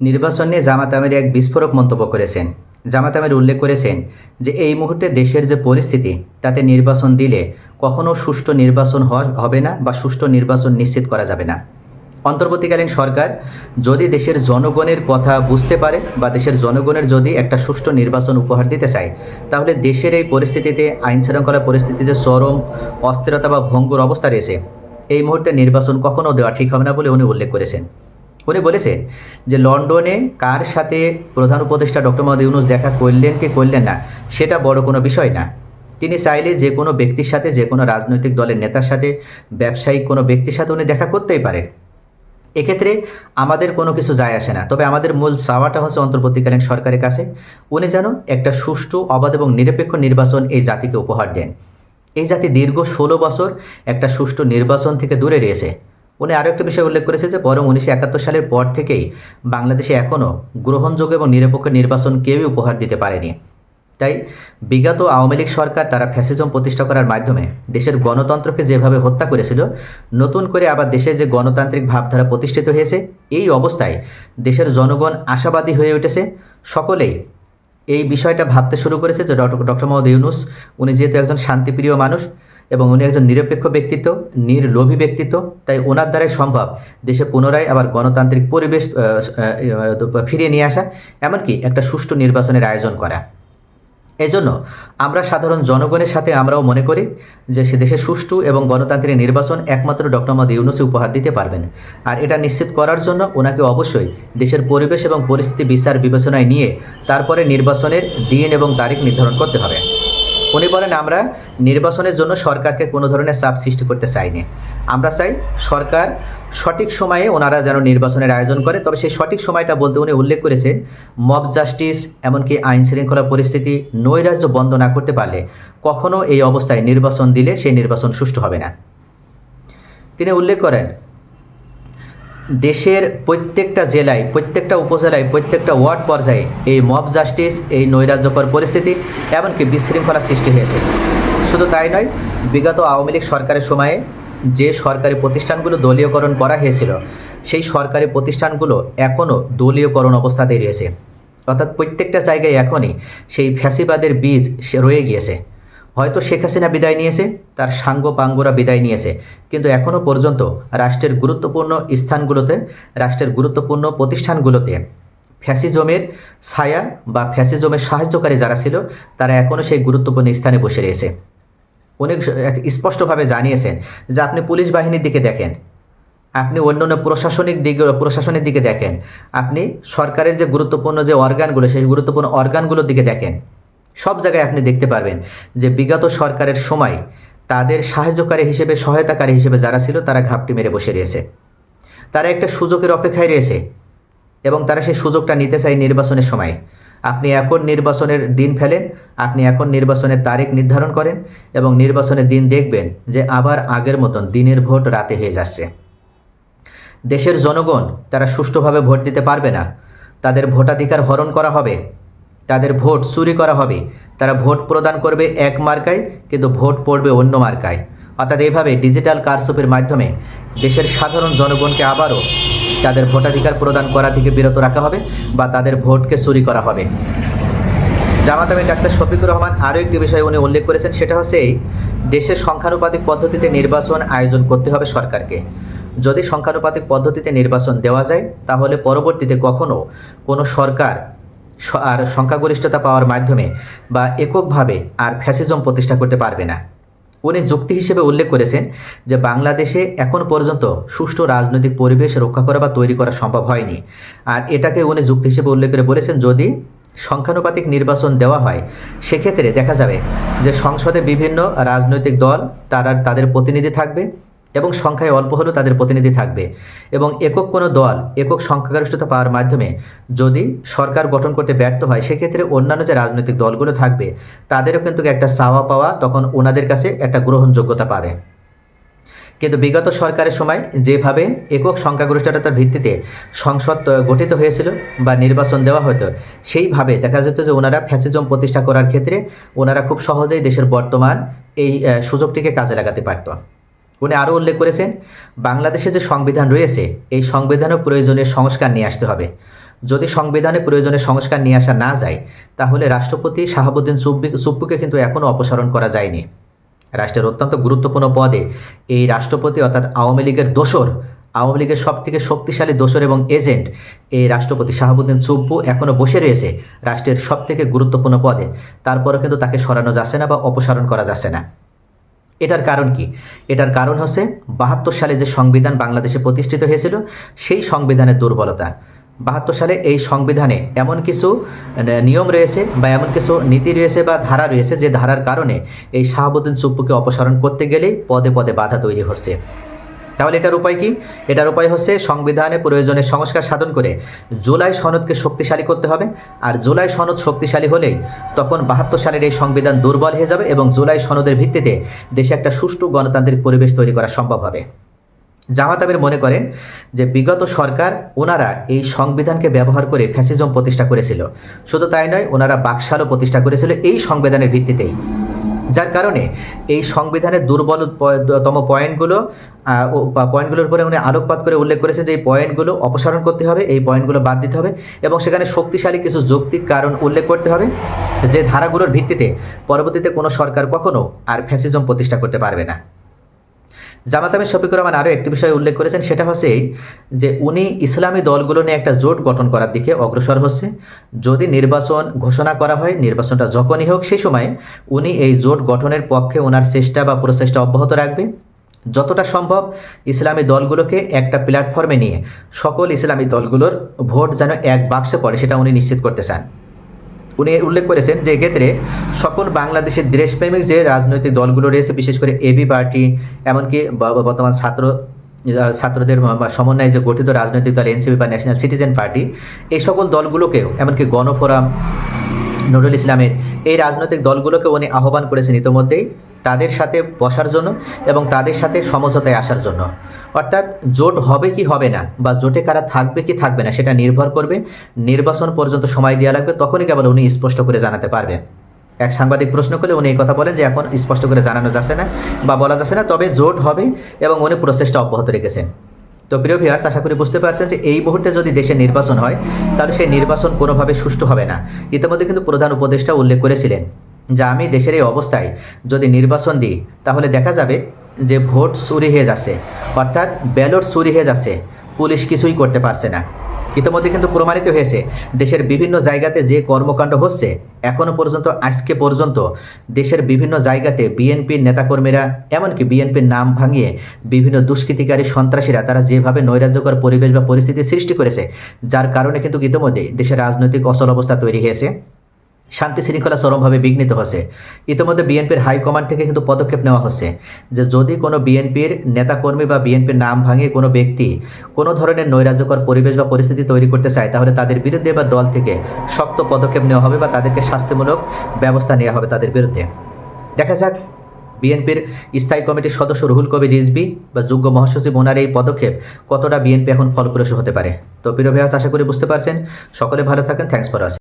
নির্বাচন নিয়ে জামাত আমির এক বিস্ফোরক মন্তব্য করেছেন। জামাত আমির উল্লেখ করেছেন যে, এই মুহূর্তে দেশের যে পরিস্থিতি, তাতে নির্বাচন দিলে কখনও সুষ্ঠু নির্বাচন হবে না বা সুষ্ঠু নির্বাচন নিশ্চিত করা যাবে না। অন্তর্বর্তীকালীন সরকার যদি দেশের জনগণের কথা বুঝতে পারে বা দেশের জনগণের যদি একটা সুষ্ঠু নির্বাচন উপহার দিতে চায়, তাহলে দেশের এই পরিস্থিতিতে, আইন শৃঙ্খলা পরিস্থিতিতে চরম অস্থিরতা বা ভঙ্গুর অবস্থা রয়েছে। এই মুহূর্তে নির্বাচন কখনো দেওয়া ঠিক হবে না বলে উনি উল্লেখ করেছেন। উনি বলেছেন যে লন্ডনে কার সাথে প্রধান উপদেষ্টা ডক্টর মোহাম্মদ ইউনুস দেখা করলেন কি করলেন না, সেটা বড় কোনো বিষয় না। তিনি চাইলে যে কোনো ব্যক্তির সাথে, যে কোনো রাজনৈতিক দলের নেতার সাথে ব্যবসায়িক কোনো ব্যক্তির সাথে উনি দেখা করতেই পারেন। এক্ষেত্রে আমাদের কোনো কিছু যায় আসে না। তবে আমাদের মূল চাওয়াটা হচ্ছে অন্তর্বর্তীকালীন সরকারের কাছে, উনি যেন একটা সুষ্ঠু, অবাধ এবং নিরপেক্ষ নির্বাচন এই জাতিকে উপহার দেন। এই জাতি দীর্ঘ ষোলো বছর একটা সুষ্ঠু নির্বাচন থেকে দূরে রয়েছে। উনি আরও একটা বিষয় উল্লেখ করেছে যে বরং উনিশশো একাত্তর সালের পর থেকেই বাংলাদেশে এখনও গ্রহণযোগ্য এবং নিরপেক্ষ নির্বাচন কেউই উপহার দিতে পারেনি। তাই বিগত আওয়ামী লীগ সরকার তারা ফ্যাসিজম প্রতিষ্ঠা করার মাধ্যমে দেশের গণতন্ত্রকে যেভাবে হত্যা করেছিল, নতুন করে আবার দেশে যে গণতান্ত্রিক ভাবধারা প্রতিষ্ঠিত হয়েছে, এই অবস্থায় দেশের জনগণ আশাবাদী হয়ে উঠেছে। সকলেই এই বিষয়টা ভাবতে শুরু করেছে যে ডক্টর মোহাম্মদ ইউনুস, উনি যেহেতু একজন শান্তিপ্রিয় মানুষ এবং উনি একজন নিরপেক্ষ ব্যক্তিত্ব, নির্লোভী ব্যক্তিত্ব, তাই ওনার দ্বারাই সম্ভব দেশে পুনরায় আবার গণতান্ত্রিক পরিবেশ ফিরিয়ে নিয়ে আসা, এমনকি একটা সুষ্ঠু নির্বাচনের আয়োজন করা। এজন্য আমরা সাধারণ জনগণের সাথে আমরাও মনে করি যে সে দেশে সুষ্ঠু এবং গণতান্ত্রিক নির্বাচন একমাত্র ডক্টর মোহাম্মদ ইউনুসে উপহার দিতে পারবেন। আর এটা নিশ্চিত করার জন্য ওনাকে অবশ্যই দেশের পরিবেশ এবং পরিস্থিতি বিচার বিবেচনায় নিয়ে তারপরে নির্বাচনের দিন এবং তারিখ নির্ধারণ করতে হবে। উনি বলেন আমরা নির্বাচনের জন্য সরকারকে কোনো ধরনের চাপ সৃষ্টি করতে চাইনি। আমরা চাই সরকার সঠিক সময়ে ওনারা যেন নির্বাচনের আয়োজন করে, তবে সেই সঠিক সময়টা বলতে উনি উল্লেখ করেছেন, মব জাস্টিস এমনকি আইন শৃঙ্খলা পরিস্থিতি নৈরাজ্য বন্ধ না করতে পারলে কখনো এই অবস্থায় নির্বাচন দিলে সেই নির্বাচন সুষ্ঠু হবে না। তিনি উল্লেখ করেন দেশের প্রত্যেকটা জেলায়, প্রত্যেকটা উপজেলায়, প্রত্যেকটা ওয়ার্ড পর্যায়ে এই মব জাস্টিস এই নৈরাজ্যকর পরিস্থিতি এমনকি বিশৃঙ্খলা সৃষ্টি হয়েছে। শুধু তাই নয়, বিগত আওয়ামী লীগ সরকারের সময়ে যে সরকারি প্রতিষ্ঠানগুলো দলীয়করণ করা হয়েছিল, সেই সরকারি প্রতিষ্ঠানগুলো এখনও দলীয়করণ অবস্থাতেই রয়েছে। অর্থাৎ প্রত্যেকটা জায়গায় এখনই সেই ফ্যাসিবাদের বীজ সে রয়ে গিয়েছে। হয়তো শেখ হাসিনা বিদায় নিয়েছে, তার সাঙ্গ পাঙ্গরা বিদায় নিয়েছে। কিন্তু এখনও পর্যন্ত রাষ্ট্রের গুরুত্বপূর্ণ স্থানগুলোতে, রাষ্ট্রের গুরুত্বপূর্ণ প্রতিষ্ঠানগুলোতে ফ্যাসিজমের ছায়া বা ফ্যাসিজমের সাহায্যকারী যারা ছিল, তারা এখনও সেই গুরুত্বপূর্ণ স্থানে বসে রয়েছে। অনেক স্পষ্টভাবে জানিয়েছেন যে আপনি পুলিশ বাহিনীর দিকে দেখেন, আপনি অন্য অন্য প্রশাসনিক দিক, প্রশাসনের দিকে দেখেন, আপনি সরকারের যে গুরুত্বপূর্ণ যে অর্গানগুলো সেই গুরুত্বপূর্ণ অর্গানগুলোর দিকে দেখেন। সব জায়গায় আপনি দেখতে পারবেন যে বিগত সরকারের সময় তাদের সাহায্যকারী হিসেবে, সহায়তাকারী হিসেবে যারা ছিল, তারা ঘাপটি মেরে বসে রয়েছে। তারা একটা সুযোগের অপেক্ষায় রয়েছে এবং তারা সেই সুযোগটা নিতে চায় নির্বাচনের সময়। আপনি এখন নির্বাচনের দিন ফেলেন, আপনি এখন নির্বাচনের তারিখ নির্ধারণ করেন এবং নির্বাচনের দিন দেখবেন যে আবার আগের মতন দিনের ভোট রাতে হয়ে যাচ্ছে। দেশের জনগণ তারা সুষ্ঠুভাবে ভোট দিতে পারবে না। তাদের ভোটাধিকার হরণ করা হবে। তাদের ভোট চুরি করা হবে। তারা ভোট প্রদান করবে এক মার্কায়, কিন্তু ভোট পড়বে অন্য মার্কায়। অর্থাৎ এইভাবে ডিজিটাল কারসুপের মাধ্যমে দেশের সাধারণ জনগণকে আবারও তাদের ভোটাধিকার প্রদান করা থেকে বিরত রাখা হবে বা তাদের ভোটকে চুরি করা হবে। জামাত আমি ডাক্তার শফিকুর রহমান আরও একটি বিষয় উনি উল্লেখ করেছেন, সেটা হচ্ছে এই, দেশের সংখ্যানুপাতিক পদ্ধতিতে নির্বাচন আয়োজন করতে হবে সরকারকে। যদি সংখ্যানুপাতিক পদ্ধতিতে নির্বাচন দেওয়া যায়, তাহলে পরবর্তীতে কখনো কোনো সরকার আর সংখ্যাগরিষ্ঠতা পাওয়ার মাধ্যমে বা এককভাবে আর ফ্যাসিজম প্রতিষ্ঠা করতে পারবে না। উনি যুক্তি হিসেবে উল্লেখ করেছেন যে বাংলাদেশে এখন পর্যন্ত সুষ্ঠু রাজনৈতিক পরিবেশ রক্ষা করা বা তৈরি করা সম্ভব হয়নি। আর এটাকে উনি যুক্তি হিসেবে উল্লেখ করে বলেছেন, যদি সংখ্যানুপাতিক নির্বাচন দেওয়া হয়, সেক্ষেত্রে দেখা যাবে যে সংসদে বিভিন্ন রাজনৈতিক দল, তারা তাদের প্রতিনিধি থাকবে এবং সংখ্যায় অল্প হলেও তাদের প্রতিনিধি থাকবে। এবং একক কোনো দল, একক সংখ্যাগরিষ্ঠতা পাওয়ার মাধ্যমে যদি সরকার গঠন করতে ব্যর্থ হয়, সেক্ষেত্রে অন্যান্য যে রাজনৈতিক দলগুলো থাকবে, তাদেরও কিন্তু একটা চাওয়া পাওয়া তখন ওনাদের কাছে একটা গ্রহণযোগ্যতা পাবে। কিন্তু বিগত সরকারের সময় যেভাবে একক সংখ্যাগরিষ্ঠতার ভিত্তিতে সংসদ গঠিত হয়েছিল বা নির্বাচন দেওয়া হতো, সেইভাবে দেখা যেত যে ওনারা ফ্যাসিজম প্রতিষ্ঠা করার ক্ষেত্রে ওনারা খুব সহজেই দেশের বর্তমান এই সুযোগটিকে কাজে লাগাতে পারত। উনি আরও উল্লেখ করেছেন, বাংলাদেশে যে সংবিধান রয়েছে, এই সংবিধানও প্রয়োজনীয় সংস্কার নিয়ে আসতে হবে। যদি সংবিধানে প্রয়োজনে সংস্কার নিয়ে আসা না যায়, তাহলে রাষ্ট্রপতি শাহাবুদ্দিন সুব্বি সুপ্পুকে কিন্তু এখনও অপসারণ করা যায়নি। রাষ্ট্রের অত্যন্ত গুরুত্বপূর্ণ পদে এই রাষ্ট্রপতি অর্থাৎ আওয়ামী লীগের দোসর, আওয়ামী লীগের সব থেকে শক্তিশালী দোসর এবং এজেন্ট, এই রাষ্ট্রপতি শাহাবুদ্দিন সুব্বু এখনও বসে রয়েছে রাষ্ট্রের সব থেকে গুরুত্বপূর্ণ পদে। তারপরেও কিন্তু তাকে সরানো যাচ্ছে না বা অপসারণ করা যাচ্ছে না। এটার কারণ কি? এটার কারণ হচ্ছে বাহাত্তর সালে যে সংবিধান বাংলাদেশে প্রতিষ্ঠিত হয়েছিল, সেই সংবিধানের দুর্বলতা। বাহাত্তর সালে এই সংবিধানে এমন কিছু নিয়ম রয়েছে বা এমন কিছু নীতি রয়েছে বা ধারা রয়েছে যে ধারার কারণে এই শাহাবুদ্দিন চুপ্পুকে অপসারণ করতে গেলেই পদে পদে বাধা তৈরি হচ্ছে। তাহলে এটার উপায় কি? এটার উপায় হচ্ছে সংবিধানে প্রয়োজনে সংস্কার সাধন করে জুলাই সনদকে শক্তিশালী করতে হবে। আর জুলাই সনদ শক্তিশালী হলেই তখন বাহাত্তর সালের এই সংবিধান দুর্বল হয়ে যাবে এবং জুলাই সনদের ভিত্তিতে দেশে একটা সুষ্ঠু গণতান্ত্রিক পরিবেশ তৈরি করা সম্ভব হবে। জামাত আমির মনে করেন যে বিগত সরকার ওনারা এই সংবিধানকে ব্যবহার করে ফ্যাসিজম প্রতিষ্ঠা করেছিল। শুধু তাই নয়, ওনারা বাকশালও প্রতিষ্ঠা করেছিল এই সংবিধানের ভিত্তিতেই। যার কারণে এই সংবিধানের দুর্বলতম পয়েন্টগুলো পয়েন্টগুলোর উপরে উনি আলোকপাত করে উল্লেখ করেছে যে এই পয়েন্টগুলো অপসারণ করতে হবে, এই পয়েন্টগুলো বাদ দিতে হবে এবং সেখানে শক্তিশালী কিছু যৌক্তিক কারণ উল্লেখ করতে হবে যে ধারাগুলোর ভিত্তিতে পরবর্তীতে কোনো সরকার কখনো আর ফ্যাসিজম প্রতিষ্ঠা করতে পারবে না। জামাত আমির শফিকুর রহমান আরও একটি বিষয় উল্লেখ করেছেন, সেটা হচ্ছে এই যে উনি ইসলামী দলগুলো নিয়ে একটা জোট গঠন করার দিকে অগ্রসর হচ্ছে। যদি নির্বাচন ঘোষণা করা হয়, নির্বাচনটা যখনই হোক সেই সময় উনি এই জোট গঠনের পক্ষে ওনার চেষ্টা বা প্রচেষ্টা অব্যাহত রাখবে। যতটা সম্ভব ইসলামী দলগুলোকে একটা প্ল্যাটফর্মে নিয়ে, সকল ইসলামী দলগুলোর ভোট যেন এক বাক্সে পড়ে, সেটা উনি নিশ্চিত করতে চান। উনি উল্লেখ করেছেন যে এক্ষেত্রে সকল বাংলাদেশের দেশপ্রেমিক যে রাজনৈতিক দলগুলো রয়েছে, বিশেষ করে এবি পার্টি, এমনকি বর্তমান ছাত্র ছাত্রদের সমন্বয়ে যে গঠিত রাজনৈতিক দল এনসিপি বা ন্যাশনাল সিটিজেন পার্টি এই সকল দলগুলোকেও, এমনকি গণফোরাম, নুরুল ইসলামের এই রাজনৈতিক দলগুলোকে উনি আহ্বান করেছেন ইতোমধ্যেই। তাদের সাথে বসার জন্য এবং তাদের সাথে সমঝোতায় আসার জন্য। অর্থাৎ জোট হবে কি হবে না বা জোটে কারা থাকবে কি থাকবে না সেটা নির্ভর করবে। নির্বাচন পর্যন্ত সময় দেওয়া লাগবে, তখনই কেবল উনি স্পষ্ট করে জানাতে পারবেন। এক সাংবাদিক প্রশ্ন করলে উনি এই কথা বলেন যে এখন স্পষ্ট করে জানানো যাচ্ছে না বা বলা যাচ্ছে না, তবে জোট হবে এবং উনি প্রচেষ্টা অব্যাহত রেখেছেন। তো প্রিয় ভিউয়ার্স, আশা করি বুঝতে পারছেন যে এই মুহূর্তে যদি দেশে নির্বাচন হয়, তাহলে সেই নির্বাচন কোনোভাবে সুষ্ঠু হবে না। ইতিমধ্যে কিন্তু প্রধান উপদেষ্টা উল্লেখ করেছিলেন যে আমি দেশের এই অবস্থায় যদি নির্বাচন দিই, তাহলে দেখা যাবে যে ভোট চুরি হয়ে যাচ্ছে। অর্থাৎ ব্যালট চুরি হয়ে যাচ্ছে। পুলিশ কিছুই করতে পারছে না। ইতিমধ্যে কিন্তু প্রমাণিত হয়েছে, দেশের বিভিন্ন জায়গাতে যে কর্মকাণ্ড হচ্ছে এখনও পর্যন্ত, আজকে পর্যন্ত দেশের বিভিন্ন জায়গাতে বিএনপির নেতাকর্মীরা, এমনকি বিএনপির নাম ভাঙিয়ে বিভিন্ন দুষ্কৃতিকারী সন্ত্রাসীরা, তারা যেভাবে নৈরাজ্যকর পরিবেশ বা পরিস্থিতি সৃষ্টি করেছে, যার কারণে কিন্তু ইতিমধ্যে দেশের রাজনৈতিক অচল অবস্থা তৈরি হয়েছে। শান্তি শৃঙ্খলা চরমভাবে বিঘ্নিত হচ্ছে। ইতিমধ্যে বিএনপির হাইকমান্ড থেকে কিন্তু পদক্ষেপ নেওয়া হচ্ছে যে যদি কোনো বিএনপির নেতাকর্মী বা বিএনপির নাম ভাঙিয়ে কোনো ব্যক্তি কোনো ধরনের নৈরাজ্যকর পরিবেশ বা পরিস্থিতি তৈরি করতে চায়, তাহলে তাদের বিরুদ্ধে বা দল থেকে শক্ত পদক্ষেপ নেওয়া হবে বা তাদেরকে শাস্তিমূলক ব্যবস্থা নেওয়া হবে তাদের বিরুদ্ধে। দেখা যাক বিএনপির স্থায়ী কমিটির সদস্য রুহুল কবির রিজবি বা যোগ্য মহাসচিব ওনার এই পদক্ষেপ কতটা বিএনপি এখন ফলপ্রসূ হতে পারে। তো প্রিয় আশা করি বুঝতে পারছেন। সকলে ভালো থাকেন। Thanks for us